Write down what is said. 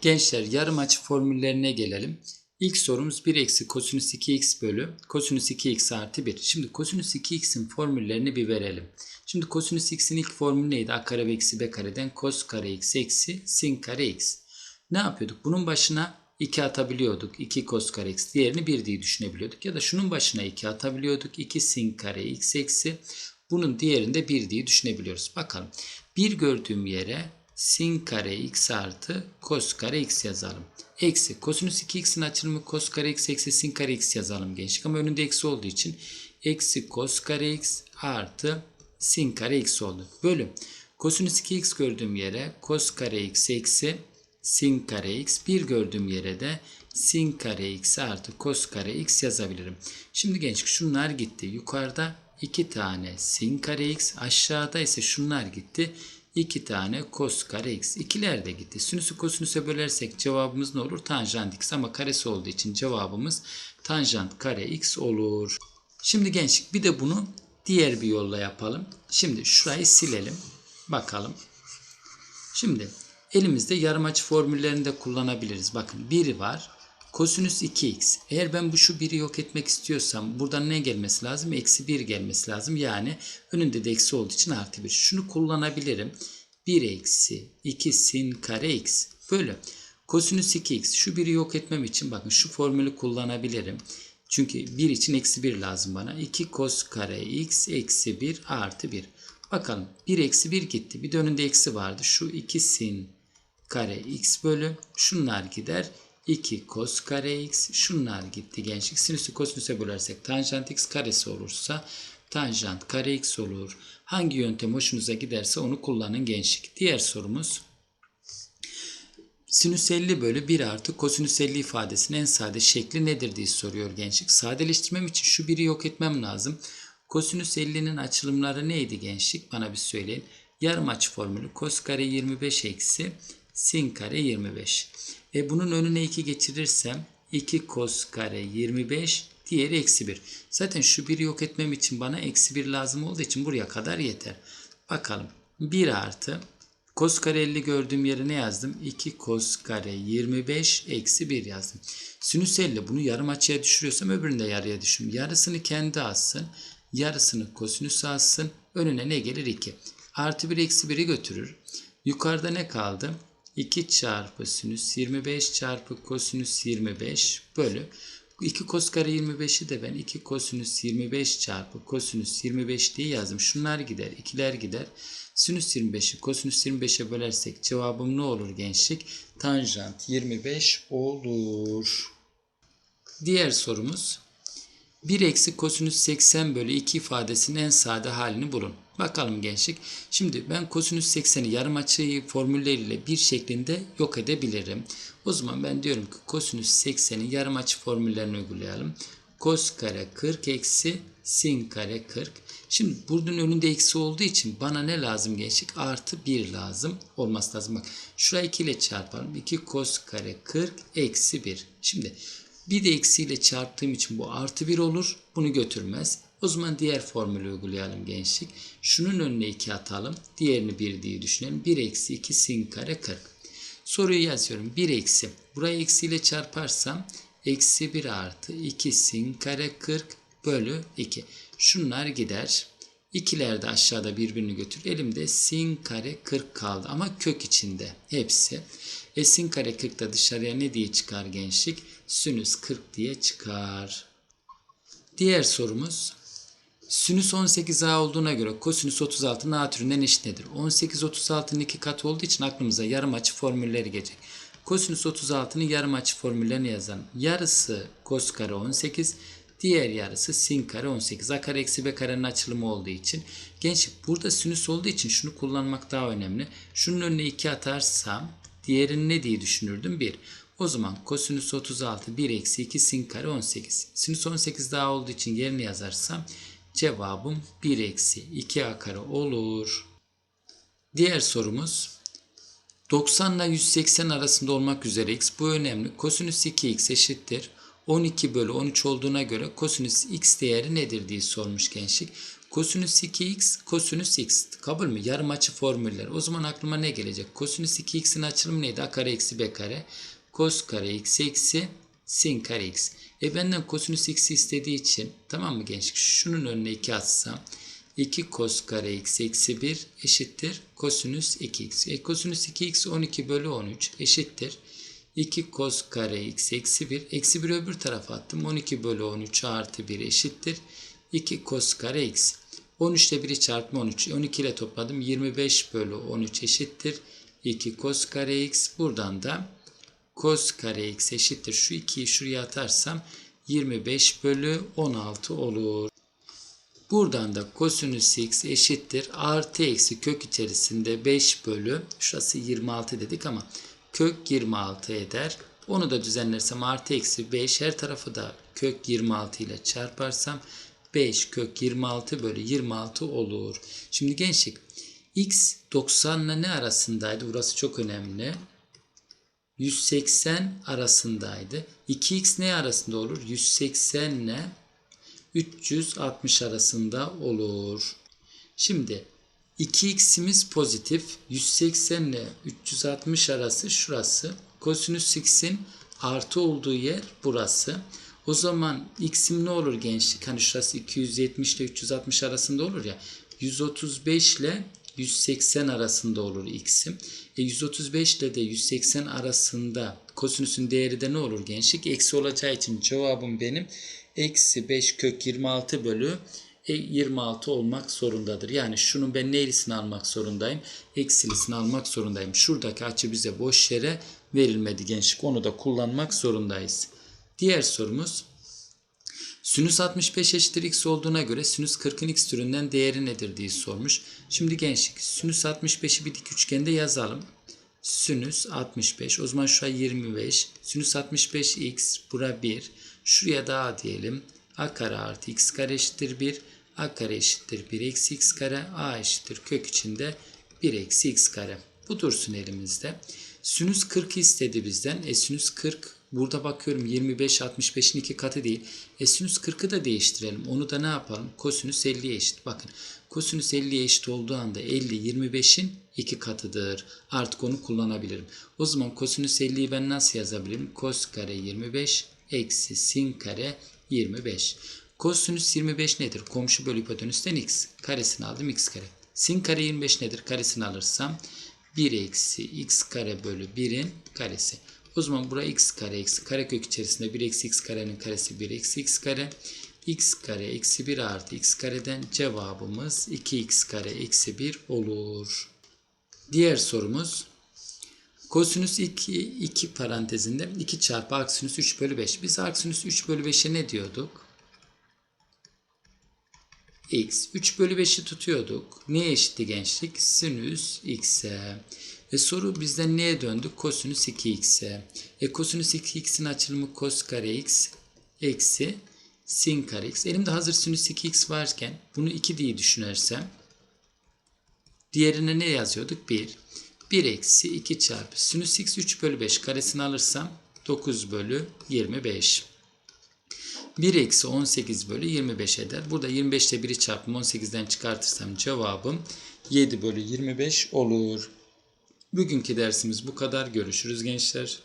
Gençler yarım açı formüllerine gelelim. İlk sorumuz 1 eksi kosinüs 2x bölü kosinüs 2x artı 1. Şimdi kosinüs 2x'in formüllerini bir verelim. Şimdi kosinüs x'in ilk formülü neydi? a kare eksi b kareden cos kare x eksi sin kare x. Ne yapıyorduk? Bunun başına 2 atabiliyorduk. 2 cos kare x. Diğerini 1 diye düşünebiliyorduk. Ya da şunun başına 2 atabiliyorduk. 2 sin kare x eksi. Bunun diğerinde 1 diye düşünebiliyoruz. Bakalım. 1 gördüğüm yere sin kare x artı cos kare x yazalım. Eksi kosinüs 2x'in açılımı cos kare x eksi sin kare x yazalım gençlik. Ama önünde eksi olduğu için eksi cos kare x artı sin kare x oldu. Bölüm. Kosinüs 2x gördüğüm yere cos kare x eksi sin kare x. 1 gördüğüm yere de sin kare x artı cos kare x yazabilirim. Şimdi gençlik şunlar gitti. Yukarıda 2 tane sin kare x. Aşağıda ise şunlar gitti. 2 tane cos kare x. İkiler de gitti. Sinüsü kosinüse bölersek cevabımız ne olur? Tanjant x ama karesi olduğu için cevabımız tanjant kare x olur. Şimdi gençlik bir de bunu diğer bir yolla yapalım. Şimdi şurayı silelim. Bakalım. Şimdi elimizde yarım açı formüllerini de kullanabiliriz. Bakın biri var. Kosinüs 2x. Eğer ben bu şu 1'i yok etmek istiyorsam buradan ne gelmesi lazım? Eksi 1 gelmesi lazım. Yani önünde de eksi olduğu için artı 1. Şunu kullanabilirim. 1 eksi 2 sin kare x bölü kosinüs 2x. Şu 1'i yok etmem için bakın şu formülü kullanabilirim. Çünkü 1 için eksi 1 lazım bana. 2 cos kare x eksi 1 artı 1. Bakalım 1 eksi 1 gitti. Bir de önünde eksi vardı. Şu 2 sin kare x bölü. Şunlar gider. 2 cos kare x. Şunlar gitti gençlik. Sinüsü kosinüse bölersek tanjant x karesi olursa tanjant kare x olur. Hangi yöntem hoşunuza giderse onu kullanın gençlik. Diğer sorumuz sinüs 50 bölü 1 artı kosinüs 50 ifadesinin en sade şekli nedir diye soruyor gençlik. Sadeleştirmem için şu 1'i yok etmem lazım. Kosinüs 50'nin açılımları neydi gençlik? Bana bir söyleyin. Yarım açı formülü cos kare 25 eksi sin kare 25. E bunun önüne 2 geçirirsem 2 cos kare 25 diğeri eksi 1. Zaten şu 1'i yok etmem için bana eksi 1 lazım olduğu için buraya kadar yeter. Bakalım 1 artı cos kare 50 gördüğüm yere ne yazdım? 2 cos kare 25 eksi 1 yazdım. Sinüs 50 bunu yarım açıya düşürüyorsam öbürünü de yarıya düşün. Yarısını kendi alsın. Yarısını kosinüs alsın. Önüne ne gelir? 2. Artı 1 eksi 1'i götürür. Yukarıda ne kaldı? 2 çarpı sinüs 25 çarpı kosinüs 25 bölü 2 kos kare 25'i de ben 2 kosinüs 25 çarpı kosinüs 25 diye yazdım. Şunlar gider, ikiler gider. Sinüs 25'i kosinüs 25'e bölersek cevabım ne olur gençlik? Tanjant 25 olur. Diğer sorumuz 1 eksi kosinüs 80 bölü 2 ifadesinin en sade halini bulun. Bakalım gençlik. Şimdi ben kosinüs 80'i yarım açıyı formülleriyle bir şeklinde yok edebilirim. O zaman ben diyorum ki kosinüs 80'i yarım açı formüllerini uygulayalım. Kos kare 40 eksi sin kare 40. Şimdi bunun önünde eksi olduğu için bana ne lazım gençlik? Artı 1 lazım. Olması lazım. Bak şurayı 2 ile çarpalım. 2 kos kare 40 eksi 1. Şimdi bir de eksiyle çarptığım için bu artı 1 olur. Bunu götürmez. O zaman diğer formülü uygulayalım gençlik. Şunun önüne 2 atalım. Diğerini 1 diye düşünelim. 1 eksi 2 sin kare 40. Soruyu yazıyorum. 1 eksi. Burayı eksiyle çarparsam eksi 1 artı 2 sin kare 40 bölü 2. Şunlar gider. İkiler de aşağıda birbirini götür. Elimde sin kare 40 kaldı ama kök içinde hepsi. E sin kare 40 da dışarıya ne diye çıkar gençlik? Sinüs 40 diye çıkar. Diğer sorumuz Sinüs 18a olduğuna göre kosinüs 36 a türünden eşit nedir? 18 36'nın iki katı olduğu için aklımıza yarım açı formülleri gelecek. Kosinüs 36'nın yarım açı formüllerini yazalım. Yarısı kos kare 18, diğer yarısı sin kare 18. A kare eksi b karenin açılımı olduğu için. Genç burada sinüs olduğu için şunu kullanmak daha önemli. Şunun önüne 2 atarsam diğerini ne diye düşünürdüm? 1. O zaman kosinüs 36 1 eksi 2 sin kare 18. Sinüs 18 daha olduğu için yerini yazarsam cevabım 1 eksi 2a kare olur. Diğer sorumuz 90 ile 180 arasında olmak üzere x bu önemli. Kosinüs 2x eşittir. 12 bölü 13 olduğuna göre kosinüs x değeri nedir diye sormuş gençlik. Kosinüs 2x, kosinüs x. Kabul mü? Yarım açı formüller. O zaman aklıma ne gelecek? Kosinüs 2x'in açılımı neydi? A kare eksi b kare. Kos kare x eksi sin kare x. E benden kosinüs x'i istediği için tamam mı gençlik? Şunun önüne 2 atsam 2 kos kare x eksi 1 eşittir kosinüs 2x. E kosinüs 2x 12 bölü 13 eşittir. 2 kos kare x eksi 1. Eksi 1 öbür tarafa attım. 12 bölü 13 artı 1 eşittir. 2 kos kare x. 13 ile 1'i çarpma 13. 12 ile topladım. 25 bölü 13 eşittir. 2 kos kare x. Buradan da kos kare x eşittir. Şu 2'yi şuraya atarsam 25 bölü 16 olur. Buradan da kosinüs x eşittir. Artı eksi kök içerisinde 5 bölü şurası 26 dedik ama kök 26 eder. Onu da düzenlersem artı eksi 5 her tarafı da kök 26 ile çarparsam 5 kök 26 bölü 26 olur. Şimdi gençlik x 90 ile ne arasındaydı? Burası çok önemli. 180 arasındaydı. 2x ne arasında olur? 180 ile 360 arasında olur. Şimdi 2x'imiz pozitif. 180 ile 360 arası şurası. Kosinüs x'in artı olduğu yer burası. O zaman x'im ne olur gençlik? Hani şurası 270 ile 360 arasında olur ya. 135 ile 180 arasında olur x'im. E 135 ile de 180 arasında kosinüsün değeri de ne olur gençlik? Eksi olacağı için cevabım benim eksi 5 kök 26 bölü e, 26 olmak zorundadır. Yani şunun ben neylisini almak zorundayım? Eksilisini almak zorundayım. Şuradaki açı bize boş yere verilmedi gençlik. Onu da kullanmak zorundayız. Diğer sorumuz Sinüs 65 eşittir x olduğuna göre sinüs 40'ın x türünden değeri nedir diye sormuş. Şimdi gençlik sinüs 65'i bir dik üçgende yazalım. Sinüs 65 o zaman şuraya 25. Sinüs 65 x bura 1. Şuraya da a diyelim. a kare artı x kare eşittir 1. a kare eşittir 1 eksi x kare. a eşittir kök içinde 1 eksi x kare. Bu dursun elimizde. Sinüs 40 istedi bizden. E sinüs 40 burada bakıyorum 25 65'in iki katı değil. E sinüs 40'ı da değiştirelim. Onu da ne yapalım? Kosinüs 50'ye eşit. Bakın kosinüs 50'ye eşit olduğu anda 50 25'in iki katıdır. Artık onu kullanabilirim. O zaman kosinüs 50'yi ben nasıl yazabilirim? Kos kare 25 eksi sin kare 25. Kosinüs 25 nedir? Komşu bölü hipotenüsten x. Karesini aldım x kare. Sin kare 25 nedir? Karesini alırsam 1 eksi x kare bölü 1'in karesi. O zaman bura x kare eksi karekök içerisinde 1 eksi x karenin karesi 1 eksi x kare. x kare eksi 1 artı x kareden cevabımız 2x kare eksi 1 olur. Diğer sorumuz kosinüs 2, 2 parantezinde 2 çarpı aksinüs 3 bölü 5. Biz aksinüs 3 bölü 5'e ne diyorduk? x. 3 bölü 5'i tutuyorduk. Neye eşitti gençlik? Sinüs x'e. Ve soru bizden neye döndü? Kosinüs 2x'e. E kosinüs 2x'in açılımı kos kare x eksi sin kare x. Elimde hazır sinüs 2x varken bunu 2 diye düşünürsem diğerine ne yazıyorduk? 1. 1 eksi 2 çarpı sinüs x 3 bölü 5 karesini alırsam 9 bölü 25. 1 eksi 18 bölü 25 eder. Burada 25 ile 1'i çarpım 18'den çıkartırsam cevabım 7 bölü 25 olur. Bugünkü dersimiz bu kadar. Görüşürüz gençler.